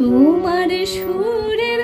তোমার সুরের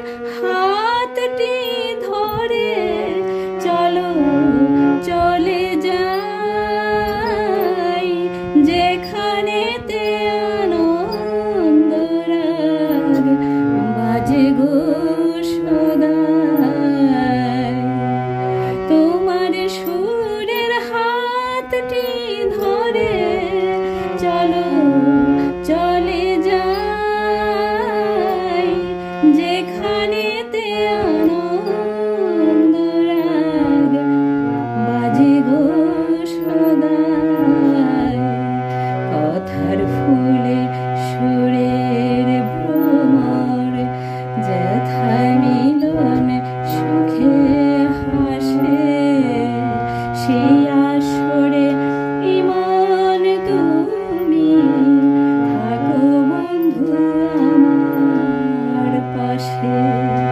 মিলন সুখে হাসে। সেই আসরে ইমান তুমি থাকো বন্ধু আমার পাশে।